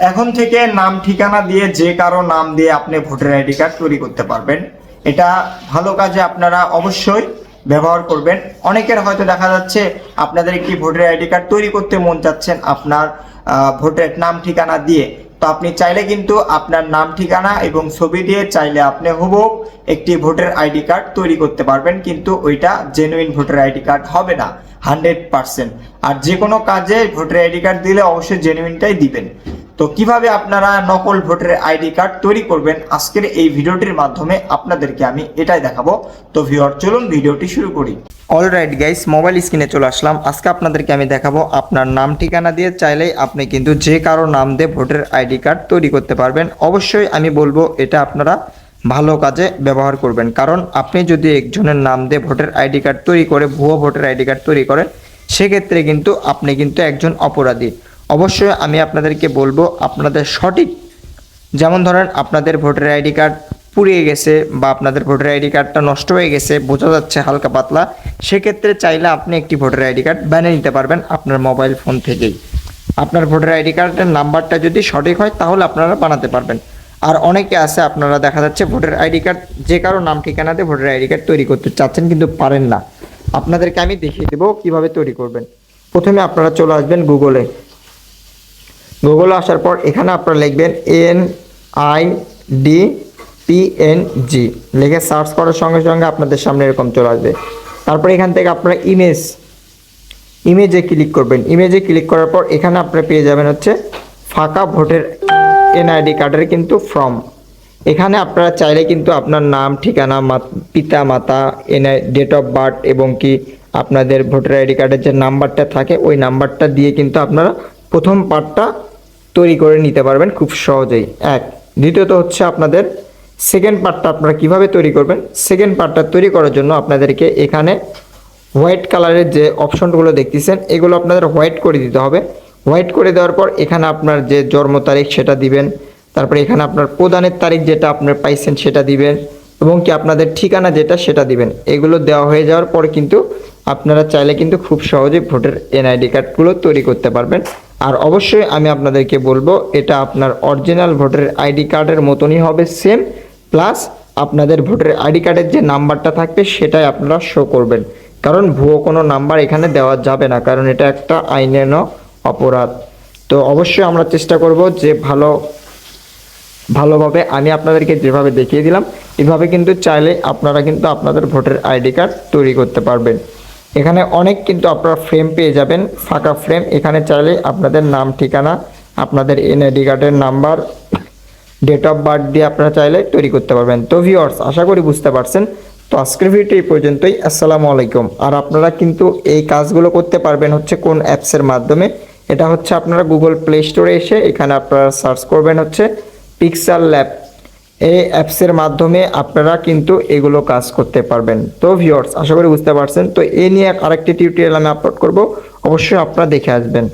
এখন থেকে নাম ঠিকানা দিয়ে যে কারও নাম দিয়ে আপনি ভোটার আইডি কার্ড তৈরি করতে পারবেন। এটা ভালো কাজে আপনারা অবশ্যই ব্যবহার করবেন। অনেকের হয়তো দেখা যাচ্ছে আপনাদের একটি ভোটার আইডি কার্ড তৈরি করতে মন চাচ্ছেন আপনার ভোটের নাম ঠিকানা দিয়ে। তো আপনি চাইলে কিন্তু আপনার নাম ঠিকানা এবং ছবি দিয়ে চাইলে আপনি হুবহু একটি ভোটার আইডি কার্ড তৈরি করতে পারবেন, কিন্তু ওইটা জেনুইন ভোটার আইডি কার্ড হবে না হান্ড্রেড পার্সেন্ট আর যে কোনো কাজে ভোটার আইডি কার্ড দিলে অবশ্যই জেনুইনটাই দিবেন। তো কীভাবে আপনারা নকল ভোটার আইডি কার্ড তৈরি করবেন? আজকের এই ভিডিওটির মাধ্যমে আপনাদেরকে আমি এটাই দেখাবো। তো ভিউয়ার চলুন ভিডিওটি শুরু করি। অলরাইট গাইস মোবাইল স্ক্রিনে চলে আসলাম। আজকে আপনাদেরকে আমি দেখাবো আপনার নাম, ঠিকানা দিয়ে চাইলেই আপনি কিন্তু যে কারও নাম দিয়ে ভোটার আইডি কার্ড তৈরি করতে পারবেন। অবশ্যই আমি বলব এটা আপনারা ভালো কাজে ব্যবহার করবেন। কারণ আপনি যদি একজনের নাম দিয়ে ভোটার আইডি কার্ড তৈরি করে, ভুয়ো ভোটার আইডি কার্ড তৈরি করেন, সেক্ষেত্রে কিন্তু আপনি কিন্তু একজন অপরাধী। অবশ্যই আমি আপনাদেরকে বলব আপনাদের সঠিক, যেমন ধরেন আপনাদের ভোটার আইডি কার্ড পুড়িয়ে গেছে বা আপনাদের ভোটার আইডি কার্ডটা নষ্ট হয়ে গেছে, বোঝা যাচ্ছে হালকা পাতলা, সেক্ষেত্রে চাইলে আপনি একটি ভোটার আইডি কার্ড বানিয়ে নিতে পারবেন আপনার মোবাইল ফোন থেকেই। আপনার ভোটার আইডি কার্ডের নাম্বারটা যদি সঠিক হয়, তাহলে আপনারা বানাতে পারবেন। আর অনেকে আছে, আপনারা দেখা যাচ্ছে ভোটার আইডি কার্ড, যে কারও নাম, ঠিকানাতে ভোটার আইডি কার্ড তৈরি করতে চাচ্ছেন, কিন্তু পারেন না। আপনাদেরকে আমি দেখিয়ে দেবো কীভাবে তৈরি করবেন। প্রথমে আপনারা চলে আসবেন গুগলে গুগলে আসার পর এখানে আপনারা লিখবেন N I D P N G লিখে সার্চ করার সঙ্গে সঙ্গে আপনাদের সামনে এরকম চলে আসবে। তারপর এখান থেকে আপনারা ইমেজ ইমেজে ক্লিক করবেন। ইমেজে ক্লিক করার পর এখানে আপনারা পেয়ে যাবেন হচ্ছে ফাঁকা ভোটের এনআইডি কার্ডের কিন্তু ফর্ম এখানে আপনারা চাইলে কিন্তু আপনার নাম, ঠিকানা পিতা, মাতা এনআই ডেট অফ বার্থ এবং কি আপনাদের ভোটার আইডি কার্ডের যে নাম্বারটা থাকে, ওই নাম্বারটা দিয়ে কিন্তু আপনারা প্রথম পার্টটা তৈরি করে নিতে পারবেন খুব সহজেই। এক। দ্বিতীয়ত হচ্ছে আপনাদের সেকেন্ড পার্টটা আপনারা কীভাবে তৈরি করবেন? সেকেন্ড পার্টটা তৈরি করার জন্য আপনাদেরকে এখানে হোয়াইট কালারের যে অপশনগুলো দেখতেছেন, এগুলো আপনাদের হোয়াইট করে দিতে হবে। হোয়াইট করে দেওয়ার পর এখানে আপনার যে জন্ম তারিখ সেটা দিবেন, তারপরে এখানে আপনার প্রদানের তারিখ যেটা আপনার পাইছেন সেটা দিবেন, এবং কি আপনাদের ঠিকানা যেটা সেটা দিবেন। এগুলো দেওয়া হয়ে যাওয়ার পর কিন্তু আপনারা চাইলে কিন্তু খুব সহজেই ভোটের এনআইডি কার্ডগুলো তৈরি করতে পারবেন। আর অবশ্যই আমি আপনাদেরকে বলব, এটা আপনার অরিজিনাল ভোটার আইডি কার্ডের মতনই হবে সেম প্লাস আপনাদের ভোটার আইডি কার্ডের যে নাম্বারটা থাকবে, সেটাই আপনারা শো করবেন। কারণ ভুয়ো কোনো নাম্বার এখানে দেওয়া যাবে না, কারণ এটা একটা আইনের অপরাধ। তো অবশ্যই আমরা চেষ্টা করব যে ভালো, ভালোভাবে আমি আপনাদেরকে যেভাবে দেখিয়ে দিলাম, এভাবে কিন্তু চাইলে আপনারা কিন্তু আপনাদের ভোটার আইডি কার্ড তৈরি করতে পারবেন। এখানে অনেক কিন্তু আপনারা ফ্রেম পেয়ে যাবেন, ফাঁকা ফ্রেম এখানে চাইলে আপনাদের নাম, ঠিকানা, আপনাদের এনআইডি কার্ডের নাম্বার ডেট অফ বার্থ দিয়ে আপনারা চাইলে তৈরি করতে পারবেন। তো ভিওয়ার্স আশা করি বুঝতে পারছেন। তো আজকের ভিডিওটি এই পর্যন্তই। আসসালামু আলাইকুম। আর আপনারা কিন্তু এই কাজগুলো করতে পারবেন হচ্ছে কোন অ্যাপসের মাধ্যমে। এটা হচ্ছে আপনারা গুগল প্লে স্টোরে এসে এখানে আপনারা সার্চ করবেন হচ্ছে পিক্সাল ল্যাব এই অ্যাপসের মাধ্যমে আপনারা কিন্তু এগুলো কাজ করতে পারবেন। তো ভিওর্স আশা করি বুঝতে পারছেন। তো এ নিয়ে আরেকটি টিউটোরিয়াল আমি আপলোড করব। অবশ্যই আপনারা দেখে আসবেন।